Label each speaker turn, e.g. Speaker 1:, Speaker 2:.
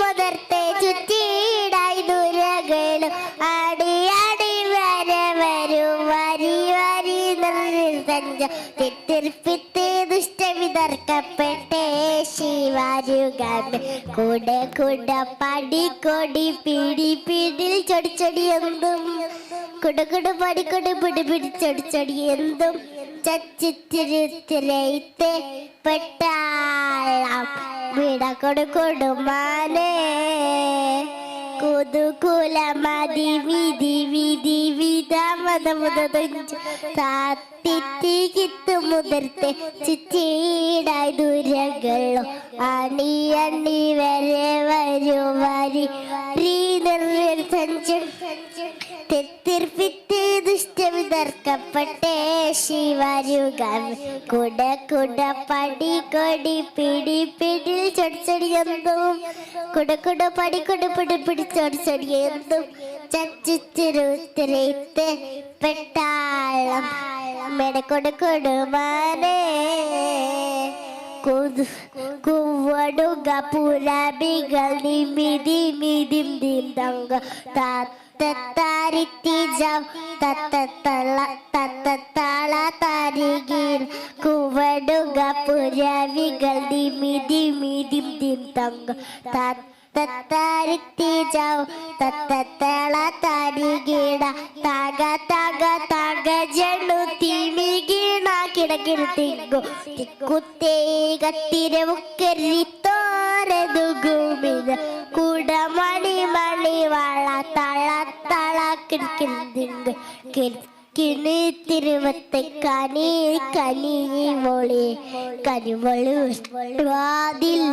Speaker 1: മുതർത്തെ ശിവാരുകാണ്ട് കൂടെ കൂടെ പടി കൊടി പിടി പിടിൽ ചൊടി ചൊടി എന്തും. കുടുകുടു പടിക്കൊടി പിടി പിടി ചൊടി ചൊടി എന്തും ചച്ചിത്തിരുത്തിരയിത്തെ പെട്ടാളം. വിട കൊടുകൊടുമാനേ കുതുകുല മതി വിധി വിധി വിധ മത മുത താത്തിത്തി കിത്തു ദുരകളോ. അണി അണി വരെ വരും വരി. ദുഷ്ടവിതർക്കപ്പെട്ടേ ശിവരുക കുട കുട പടി കൊടി പിടി പിടി ചൊടിച്ചടി എന്തും. കുട കുട പടി കൊട പിടി പിടി ചൊടിച്ചടി എന്തും. ചച്ചിത്തിരുത്തിരത്ത് പെട്ടാളം മെടക്കൊട കൊടുമാനേ. കുതു കുവടുക പുരബികൾ നിമിതി മിതിം തങ്ക തങ്ക തത്താരിത്തി ജം. തത്തത്തള തത്തത്തള തരികിൽ കുവടുക പുരവികൾ നിമിതി മിതിം ദിം തങ്ക. തത്താരിത്തി ജം. തത്തത്തള തരികിട തക തക തക ജണു തിമികിണ തിങ്കു. തിക്കുത്തേ മണി വള தளத்தளா கிடக்கின்றுங்க கிணு திருவத்தை கனி கனி மொழி கனிமொழி வாதில்